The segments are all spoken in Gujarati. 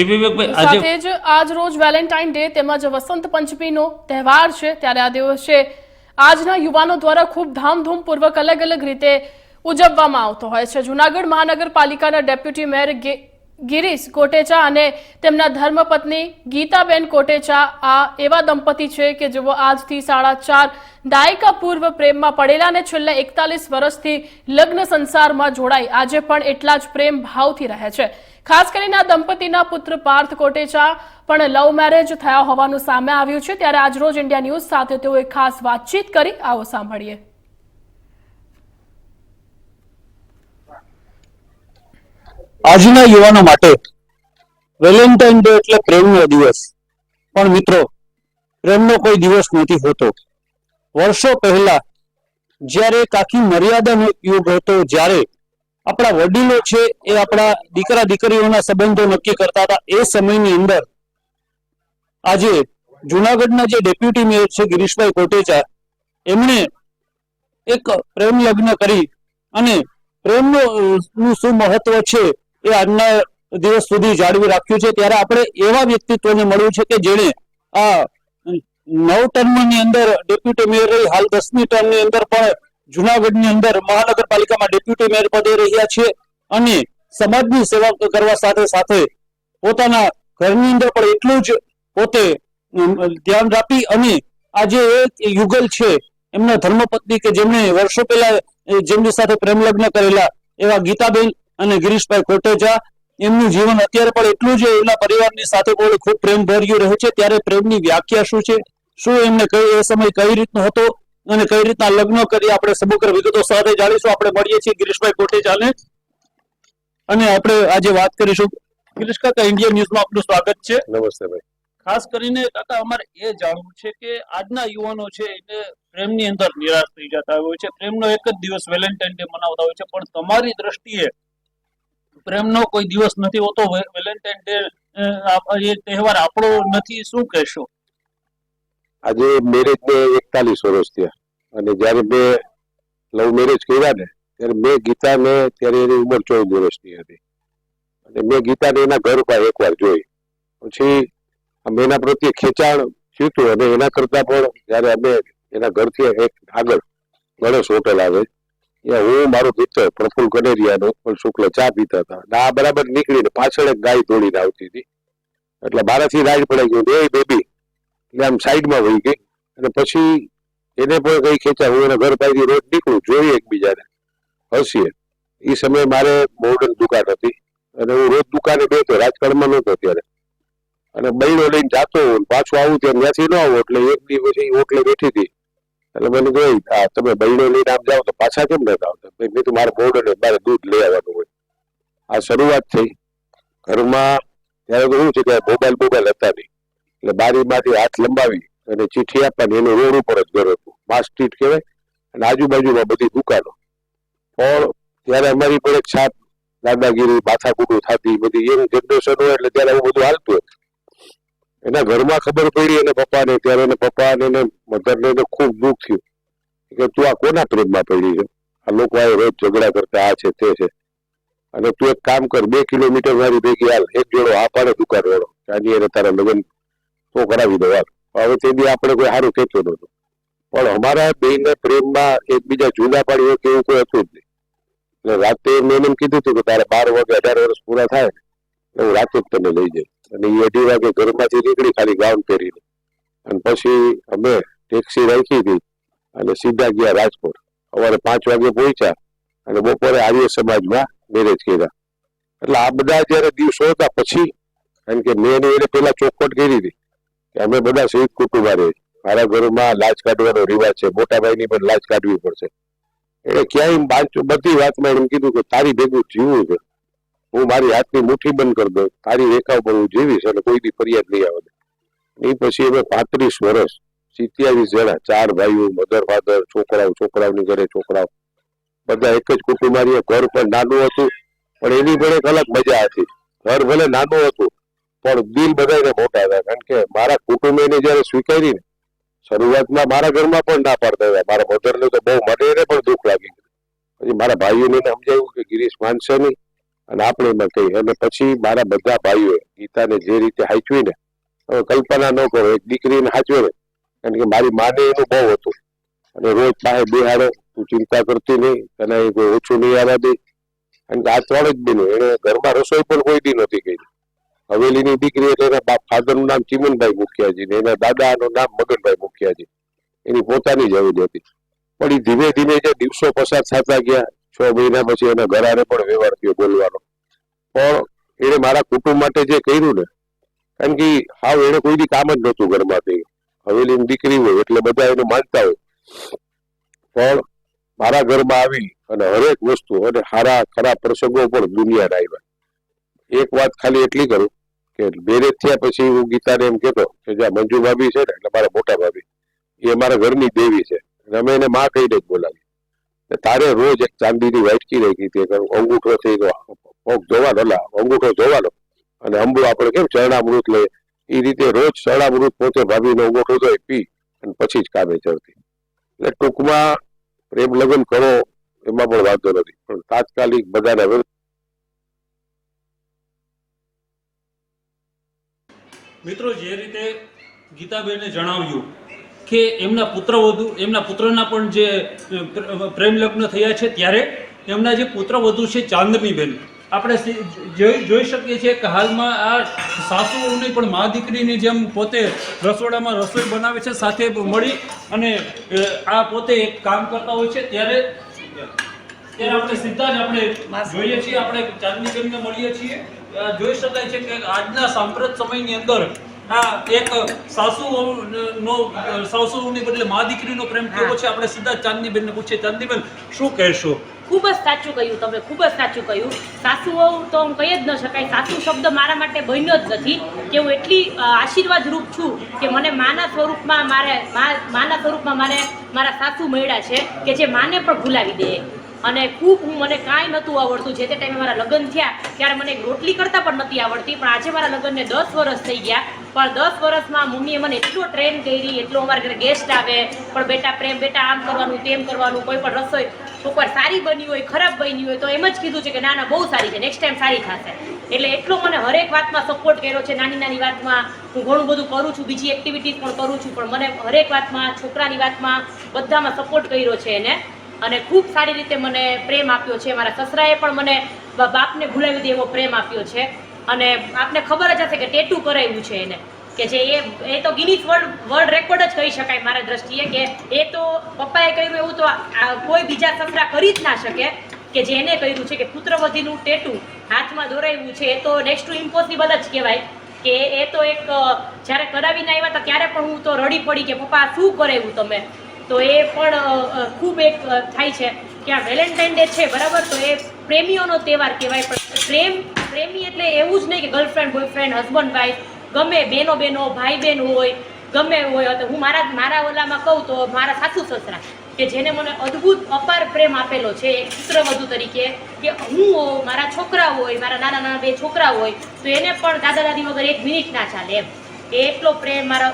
જી વિવેકભાઈ આજે સાથે જ આજ રોજ વેલેન્ટાઇન ડે તેમજ વસંત પંચમીનો તહેવાર છે ત્યારે આ દિવસે આજના યુવાનો દ્વારા ખૂબ ધામધૂમપૂર્વક અલગ અલગ રીતે ઉજવવામાં આવતો હોય છે. જુનાગઢ મહાનગરપાલિકાના ડેપ્યુટી મેયર ગિરીશ કોટેચા અને તેમના ધર્મપત્ની ગીતાબેન કોટેચા આ એવા દંપતી છે કે જેઓ આજથી સાડા ચાર દાયકા પૂર્વ પ્રેમમાં પડેલા અને છેલ્લા એકતાલીસ વર્ષથી લગ્ન સંસારમાં જોડાઈ. આજે પણ એટલા જ પ્રેમ ભાવથી રહે છે. ખાસ કરીને દંપતીના પુત્ર પાર્થ કોટેચા પણ લવ મેરેજ થયા હોવાનું સામે આવ્યું છે. ત્યારે આજરોજ ઇન્ડિયા ન્યૂઝ સાથે તેઓએ ખાસ વાતચીત કરી. આવો સાંભળીએ. આજના યુવાનો માટે વેલેન્ટાઇન ડે એટલે પ્રેમનો દિવસ. પણ મિત્રો, પ્રેમનો કોઈ દિવસ નથી હોતો. વર્ષો પહેલા જ્યારે આખી મર્યાદાનો યુગ હતો, જ્યારે આપણા વડીલો છે એ આપણા દીકરા દીકરીઓના સંબંધો નક્કી કરતા હતા. એ સમયની અંદર આજે જુનાગઢના જે ડેપ્યુટી મેયર છે ગિરીશભાઈ કોટેચા, એમણે એક પ્રેમ લગ્ન કરી અને પ્રેમનો નું શું મહત્વ છે એ આજના દિવસ સુધી જાળવી રાખ્યું છે. ત્યારે આપણે એવા વ્યક્તિત્વને મળ્યું છે કે જેણે આ નવ ટર્મની અંદર ડેપ્યુટી મેયર રહી, હાલ દસમી ટર્મની અંદર પણ જુનાગઢની અંદર મહાનગરપાલિકામાં ડેપ્યુટી મેયર પદે રહ્યા છે અને સમાજની સેવા કરવા સાથે સાથે પોતાના ઘરની અંદર પણ એટલું જ પોતે ધ્યાન રાખી અને આજે એક યુગલ છે, એમના ધર્મપત્ની કે જેમણે વર્ષો પહેલા જેમની સાથે પ્રેમ લગ્ન કરેલા એવા ગીતાબેન અને ગિરીશભાઈ કોટેજા, એમનું જીવન અત્યારે પણ એટલું જ એમના પરિવારની સાથે બહુ ખૂબ પ્રેમ ભર્યું રહે છે. ત્યારે પ્રેમની વ્યાખ્યા શું છે? શું એમને કઈ, એ સમય કઈ રીતનો હતો? અને કઈ રીતના લગ્ન કરી આપણે સમગ્ર વિગતો સાથે જાણીશું. આપણે મળીએ છીએ ગિરીશભાઈ કોટેચાને અને આપણે આજે વાત કરીશું ગિરીશ કાકા ઇન્ડિયન ન્યૂઝમાં આપનું સ્વાગત છે. નમસ્તે ભાઈ. ખાસ કરીને કાકા અમારે એ જાણવું છે કે આજના યુવાનો છે એને પ્રેમની અંદર નિરાશ થઈ જતા હોય છે. પ્રેમનો એક જ દિવસ વેલેન્ટાઇન ડે મનાવતા હોય છે. પણ તમારી દ્રષ્ટિએ પ્રેમનો કોઈ દિવસ નથી હોતો. વેલેન્ટાઇન ડે એ તહેવાર આપણો નથી. શું કહેશો? આજે મેરેજ ને એકતાલીસ વર્ષ થયા. અને જ્યારે મેં લવ મેરેજ કર્યા ને, ત્યારે મેં ગીતાને ત્યારે એની ઉંમર ચૌદ વર્ષની હતી. અને મેં ગીતાને એના ઘર પર એકવાર જોઈ. પછી અમે એના પ્રત્યે ખેંચાણ થયું અને એના કરતા પણ જ્યારે અમે એના ઘરથી એક આગળ ગણેશ હોટલ આવે, ત્યાં હું, મારો મિત્ર પ્રફુલ કનેરિયાનો પણ શુક્લ ચા પીતા હતા. અને આ બરાબર નીકળીને પાછળ એક ગાય દોડીને આવતી હતી. એટલે મારાથી રાઈડ પડાઈ ગયું બે બેબી એટલે આમ સાઈડમાં વહી ગઈ. અને પછી એને પણ કઈ ખેંચા હું એના ઘર પાસેથી રોજ નીકળું જોઈએ એકબીજાને. હસીએ. એ સમયે મારે મોડર્ન દુકાન હતી. અને હું રોજ દુકાને બેઠો રાજકારણમાં નહોતો ત્યારે. અને બૈડો લઈને જાતો હોઉં, પાછું આવું ત્યાં ત્યાંથી ન આવું એટલે એક દી પછી ઓટલે બેઠી હતી. એટલે મને કહ્યું આ તમે બૈડો લઈને આમ જાઓ તો પાછા કેમ નથી આવતા? મેં કીધું મારે મોડર્ન મારે દૂધ લઈ આવવાનું હોય. આ શરૂઆત થઈ. ઘરમાં ત્યારે તો શું છે કે મોબાઈલ મોબાઈલ હતા નહીં. એટલે બારીમાંથી હાથ લંબાવી અને ચીઠી આપવાની, એનું રોડ ઉપર જ ઘર હતું. માસ સ્ટ્રીટ કહેવાય. અને આજુબાજુમાં બધી દુકાનો. પણ ત્યારે અમારી પણ એક છાપ દાદાગીરી, માથાકૂટું થતી, બધી એનું જનરેશન હોય એટલે ત્યારે આવું બધું હાલતું હતું. એના ઘરમાં ખબર પડી અને પપ્પાને, ત્યારે એને પપ્પાને એને મધરને એને ખૂબ દુઃખ થયું. કે તું આ કોના પ્રેમમાં પડી છે? આ લોકો આ રોજ ઝઘડા કરતા, આ છે, તે છે. અને તું એક કામ કર, બે કિલોમીટર મારી ભેગી હાલ. એક જોડો આ પાડે દુકાન વાળો આની એને તારા લગ્ન તો કરાવી દો, હાલ. હવે તે બી આપણે કોઈ સારું કહેતું નહોતું. પણ અમારા બેને પ્રેમમાં એકબીજા જુદા પાડી કે એવું કોઈ હતું જ નહીં. એટલે રાતે મેં એમ કીધું હતું કે તારે બાર વાગે, અઢાર વર્ષ પૂરા થાય એટલે હું રાતે જ તને લઈ જઈશ. અને એ અઢી વાગે ઘરમાંથી નીકળી ખાલી ગાઉન પહેરીને અને પછી અમે ટેક્સી રાખી હતી અને સીધા ગયા રાજકોટ. સવારે પાંચ વાગે પહોંચ્યા અને બપોરે આર્ય સમાજમાં મેરેજ કર્યા. એટલે આ બધા જયારે દિવસો હતા પછી, કારણ કે મેં એને પેલા ચોખવટ કરી હતી કે અમે બધા સંયુક્ત કુટુંબા રહીએ મારા ઘરમાં લાજ કાઢવાનો રિવાજ છે. મોટા ભાઈની પણ લાજ કાઢવી પડશે. એટલે ક્યાંય બધી વાતમાં એમ કીધું કે તારી ભેગું જીવવું છે. હું મારી હાથની મુઠ્ઠી બંધ કરી દઉં. તારી રેખા ઉપર હું જીવીશ અને કોઈ દી ફરિયાદ નહીં આવે. એ પછી અમે પાંત્રીસ વર્ષ સિત્યાવીસ જણા, ચાર ભાઈઓ મધર ફાધર છોકરાઓ, છોકરાઓની ઘરે છોકરાઓ. બધા એક જ કુટુંબારી ઘર પણ નાનું હતું, પણ એની ભલે અલગ મજા હતી. ઘર ભલે નાનું હતું પણ દિલ બધાને મોટા હતા કારણ કે મારા કુટુંબીને જયારે સ્વીકારી ને શરૂઆતમાં મારા ઘરમાં પણ ના પાડતા હતા મારા મધરને તો બહુ મને પણ દુઃખ લાગી ગયું પછી મારા ભાઈઓને એને સમજાવ્યું કે ગિરીશ માનશે નહીં. અને આપણે એમાં કહીએ અને પછી મારા બધા ભાઈઓએ ગીતાને જે રીતે હાચવી ને હવે કલ્પના ન કરો, એક દીકરીને હાચવે ને કારણ કે મારી માને એનું બહુ હતું. અને રોજ પાસે બેહાડે, તું ચિંતા કરતી નહીં, તને કોઈ ઓછું નહીં આવવા દે. કારણ કે આ ત્રણ જ બેનો. એને ઘરમાં રસોઈ પણ કોઈ દી નથી કરી. હવેલીની દીકરી એટલે એના ફાધરનું નામ ચિમનભાઈ મુખિયાજી ને એના દાદાનું નામ મગનભાઈ મુખિયાજી. એની પોતાની જ હવેલી હતી. પણ એ ધીમે ધીમે જે દિવસો પસાર થતા ગયા, છ મહિના પછી એના ઘરાને પણ વ્યવહાર થયો બોલવાનો. પણ એને મારા કુટુંબ માટે જે કર્યું ને, કારણ કે હાવ એને કોઈ કામ જ નહોતું ઘરમાંથી. હવેલીની દીકરી હોય એટલે બધા એને માનતા હોય. પણ મારા ઘરમાં આવી અને હરેક વસ્તુ અને સારા ખરાબ પ્રસંગો પણ દુનિયાના આવ્યા. એક વાત ખાલી એટલી કરું કે મેરેજ થયા પછી હું ગીતાને એમ કહેતો કે જે મંજુ ભાભી છે ને, એટલે મારા મોટા ભાભી, એ અમારા ઘરની દેવી છે. અમે એને માં કહીને જ બોલાવી તારે રોજ એક ચાંદીની વાટકી રાખી હતી અંગૂઠો થઈ પગ ધોવાનો, લા, અંગૂઠો ધોવાનો. અને અંબુ આપણે કેમ ચરણામૃત લઈએ? એ રીતે રોજ ચરણામૃત પોતે ભાભીનો અંગૂઠો ધોઈ, પી, અને પછી જ કામે ચડતી. એટલે ટૂંકમાં પ્રેમ લગ્ન કરો, એમાં પણ વાંધો નથી. પણ તાત્કાલિક બધાને મિત્રો જે રીતે ગીતાબેને જણાવ્યું કે એમના પુત્રવધુ એમના પુત્રના પણ જે પ્રેમલગ્ન પ્રેમ લગ્ન થયા છે ત્યારે એમના જે પુત્રવધુ છે ચાંદનીબેન. આપણે જોઈ શકીએ છીએ કે હાલમાં આ સાસુઓની પણ મા દીકરીની જેમ પોતે રસોડામાં રસોઈ બનાવે છે સાથે મળી અને આ પોતે એક કામ કરતા હોય છે ત્યારે ત્યારે આપણે સીધા જ આપણે જોઈએ છીએ આપણે ચાંદનીબેનને મળીએ છીએ. જોઈ શકાય છે કે આજના સાંપ્રત સમયની અંદર આ એક સાસુનો સાસુની બદલે મા દીકરીનો પ્રેમ કેવો છે? આપણે સીધા ચાંદનીબેનને પૂછીએ. ચાંદનીબેન શું કહેશો? ખૂબ જ સાચું કહ્યું તમે ખૂબ જ સાચું કહ્યું. સાસુ હોવું તો હું કહી જ ન શકાય. સાસુ શબ્દ મારા માટે બન્યો જ નથી કે હું એટલી આશીર્વાદ રૂપ છું કે મને માના સ્વરૂપમાં મારે માના સ્વરૂપમાં મારે મારા સાસુ મળ્યા છે કે જે માને પણ ભૂલાવી દે. અને ખૂબ હું મને કાંઈ નહોતું આવડતું. જે તે ટાઈમે મારા લગ્ન થયા, ત્યારે મને રોટલી કરતાં પણ નથી આવડતી. પણ આજે મારા લગ્નને દસ વર્ષ થઈ ગયા. પણ દસ વર્ષમાં મમ્મીએ મને એટલો ટ્રેન કરી, એટલો અમારા ઘરે ગેસ્ટ આવે. પણ બેટા પ્રેમ, બેટા આમ કરવાનું, તેમ કરવાનું, કોઈ પણ રસોઈ છોકર સારી બની હોય, ખરાબ બની હોય, તો એમ જ કીધું છે કે ના ના, બહુ સારી છે નેક્સ્ટ ટાઈમ સારી થશે. એટલે એટલો મને હરેક વાતમાં સપોર્ટ કર્યો છે, નાની નાની વાતમાં. હું ઘણું બધું કરું છું, બીજી એક્ટિવિટીઝ પણ કરું છું, પણ મને હરેક વાતમાં, છોકરાની વાતમાં બધામાં સપોર્ટ કર્યો છે એને. અને ખૂબ સારી રીતે મને પ્રેમ આપ્યો છે. મારા સસરાએ પણ મને બાપને ભૂલાવી દે એવો પ્રેમ આપ્યો છે. અને આપને ખબર જ હશે કે ટેટુ કરાવ્યું છે એને. કે જે એ એ તો ગિનિસ વર્લ્ડ વર્લ્ડ રેકોર્ડ જ કહી શકાય મારા દ્રષ્ટિએ કે એ તો પપ્પાએ કર્યું, એવું તો કોઈ બીજા સસરા કરી જ ના શકે કે જેને કર્યું છે કે પુત્રવધીનું ટેટુ હાથમાં દોરાવ્યું છે. એ તો નેક્સ્ટ ટુ ઇમ્પોસિબલ જ કહેવાય કે એ તો એક જ્યારે કરાવીને આવ્યા હતા ત્યારે પણ હું તો રડી પડી કે પપ્પા શું કરાવ્યું તમે? તો એ પણ ખૂબ એક થાય છે કે આ વેલેન્ટાઇન ડે છે, બરાબર? તો એ પ્રેમીઓનો તહેવાર કહેવાય. પણ પ્રેમ, પ્રેમી એટલે એવું જ નહીં કે ગર્લફ્રેન્ડ, બોયફ્રેન્ડ, હસબન્ડ, વાઈફ, ગમે બેનો બેનો, ભાઈ બહેન હોય, ગમે હોય તો હું મારા મારા ઓલામાં કહું તો મારા સાસુ સસરા, કે જેને મને અદ્ભુત, અપાર પ્રેમ આપેલો છે, એક પુત્રવધુ તરીકે, કે હું મારા છોકરા હોય, મારા નાના નાના બે છોકરા હોય, તો એને પણ દાદા દાદી વગર એક મિનિટ ના ચાલે એમ. એટલો પ્રેમ મારો,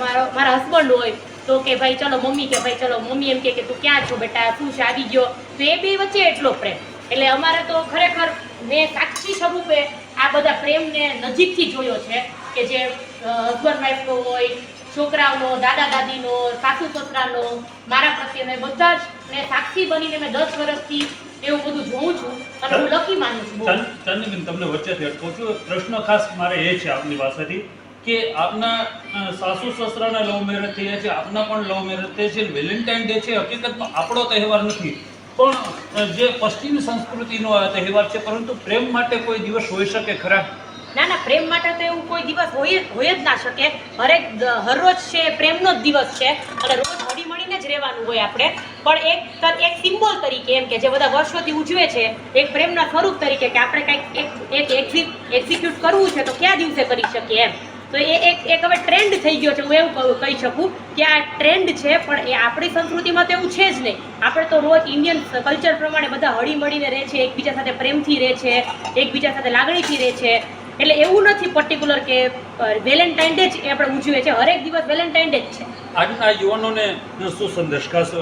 મારા હસબન્ડ હોય તો કે ભાઈ ચલો મમ્મી કે ભાઈ ચલો મમ્મી એમ કે કે તું ક્યાં છો બેટા? શું છે? આવી ગયો. તો એ બે વચ્ચે એટલો પ્રેમ. એટલે અમારે તો ખરેખર મેં સાક્ષી સ્વરૂપે આ બધા પ્રેમને નજીકથી જોયો છે કે જે હસબન્ડ વાઈફનો હોય છોકરાઓનો દાદા દાદીનો સાસુ સસરાનો મારા પ્રત્યે એ બધા જ ને સાક્ષી બનીને મેં દસ વર્ષથી એવું બધું જોઉં છું અને હું લકી માનું છું. ચાંદનીબેન તમને વચ્ચેથી અટકું છું પ્રશ્ન ખાસ મારે એ છે આપની પાસેથી. કે આપના સાસુ સસરાના લવ મેરેજ થયા છે, આપના પણ લવ મેરેજ થયા છે વેલેન્ટાઇન ડે છે, હકીકતમાં આપણો તહેવાર નથી. પણ જે પશ્ચિમ સંસ્કૃતિનો આ તહેવાર છે, પરંતુ પ્રેમ માટે કોઈ દિવસ હોઈ શકે ખરા? ના ના, પ્રેમ માટે તો એવું કોઈ દિવસ હોય હોય જ ના શકે. હરેક હરરોજ છે, પ્રેમનો જ દિવસ છે, અને રોજ હળી મળીને જ રહેવાનું હોય આપણે. પણ એક એક સિમ્બોલ તરીકે એમ કે જે બધા વર્ષોથી ઉજવે છે, એક પ્રેમના સ્વરૂપ તરીકે કે આપણે કંઈક એક એક એક્ઝિક્યુટ કરવું છે, તો કયા દિવસે કરી શકીએ એમ? તો એ એક એક હવે ટ્રેન્ડ થઈ ગયો છે હું એવું કહું- શકું કે આ ટ્રેન્ડ છે પણ એ આપણી સંસ્કૃતિમાં તો એવું છે જ નહીં. આપણે તો રોજ ઇન્ડિયન કલ્ચર પ્રમાણે બધા હળી મળીને રહે છે એકબીજા સાથે પ્રેમથી રહે છે એકબીજા સાથે લાગણીથી રહે છે. એટલે એવું નથી પર્ટિક્યુલર કે વેલેન્ટાઇન ડે જ એ આપણે ઉજવીએ છીએ હરેક દિવસ વેલેન્ટાઇન ડે જ છે. આજના યુવાનોને શું સંદેશ ખાસ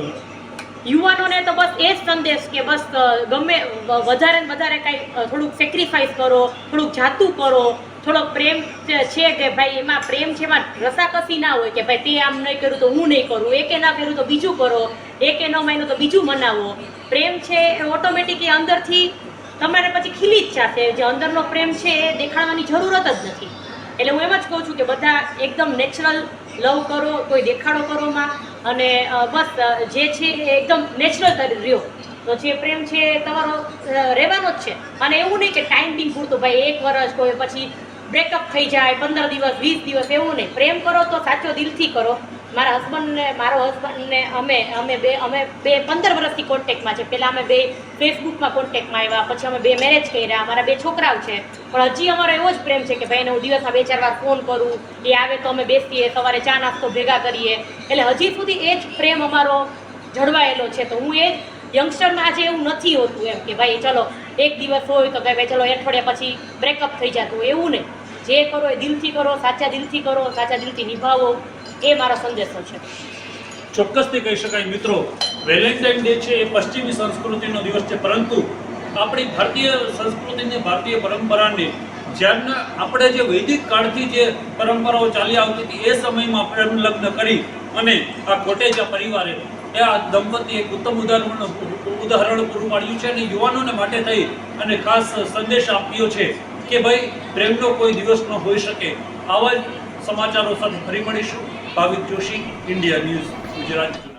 યુવાનોને તો બસ એ જ સંદેશ કે બસ ગમે વધારે ને વધારે કાંઈ થોડુંક સેક્રિફાઈસ કરો થોડુંક જાતું કરો થોડોક પ્રેમ છે કે ભાઈ એમાં પ્રેમ છે, એમાં રસાકસી ના હોય કે ભાઈ તે આમ નહીં કર્યું તો હું નહીં કરું, એકે ના કર્યું તો બીજું કરો, એકે ન માન્યું તો બીજું મનાવો. પ્રેમ છે એ ઓટોમેટિકલી અંદરથી તમારે પછી ખીલી જ જશે. જે અંદરનો પ્રેમ છે એ દેખાડવાની જરૂરત જ નથી. એટલે હું એમ જ કહું છું કે બધા એકદમ નેચરલ લવ કરો, કોઈ દેખાડો કરોમાં, અને બસ જે છે એ એકદમ નેચરલ રહ્યો. તો જે પ્રેમ છે એ તમારો રહેવાનો જ છે. અને એવું નહીં કે ટાઈમ બિંગ પૂરતું. ભાઈ એક વર્ષ કોઈ પછી બ્રેકઅપ થઈ જાય, પંદર દિવસ, વીસ દિવસ, એવું નહીં. પ્રેમ કરો તો સાચો દિલથી કરો. મારા હસબન્ડને મારો હસબન્ડને અમે અમે બે અમે બે પંદર વર્ષથી કોન્ટેક્ટમાં છે. પહેલાં અમે બે ફેસબુકમાં કોન્ટેક્ટમાં આવ્યા, પછી અમે બે મેરેજ કર્યા. અમારા બે છોકરાઓ છે. પણ હજી અમારો એવો જ પ્રેમ છે કે ભાઈને હું દિવસમાં બે, ચાર વાર ફોન કરું. એ આવે તો અમે બેસીએ, સવારે ચા નાસ્તો ભેગા કરીએ. એટલે હજી સુધી એ જ પ્રેમ અમારો જળવાયેલો છે. તો હું એ યંગસ્ટરમાં આજે એવું નથી હોતું એમ કે ભાઈ, ચલો, એક દિવસ હોય તો કે ભાઈ, ચલો, અઠવાડિયા પછી બ્રેકઅપ થઈ જતું એવું નહીં. જે કરો એ દિલથી કરો, સાચા દિલથી કરો, સાચા દિલથી નિભાવો, એ મારો સંદેશો છે. ચોક્કસથી કહી શકાય મિત્રો, વેલેન્ટાઇન ડે છે એ પશ્ચિમી સંસ્કૃતિનો દિવસ છે, પરંતુ આપણી ભારતીય સંસ્કૃતિને ભારતીય પરંપરાને જ્યારના આપણે જે વૈદિક કાળથી જે પરંપરાઓ ચાલી આવતી હતી, એ સમયમાં પ્રેમ લગ્ન કરી અને આ કોટેજા પરિવારે એ આ દંપતી એક ઉત્તમ ઉદાહરણ ઉદાહરણ પૂરું પાડ્યું છે અને યુવાનોને માટે થઈ અને ખાસ સંદેશ આપ્યો છે. કે ભાઈ, પ્રેમનો કોઈ દિવસ ન હોઈ શકે. આવા જ સમાચારો સાથે ફરી મળીશું. Bhavik Joshi, India News, Gujarat.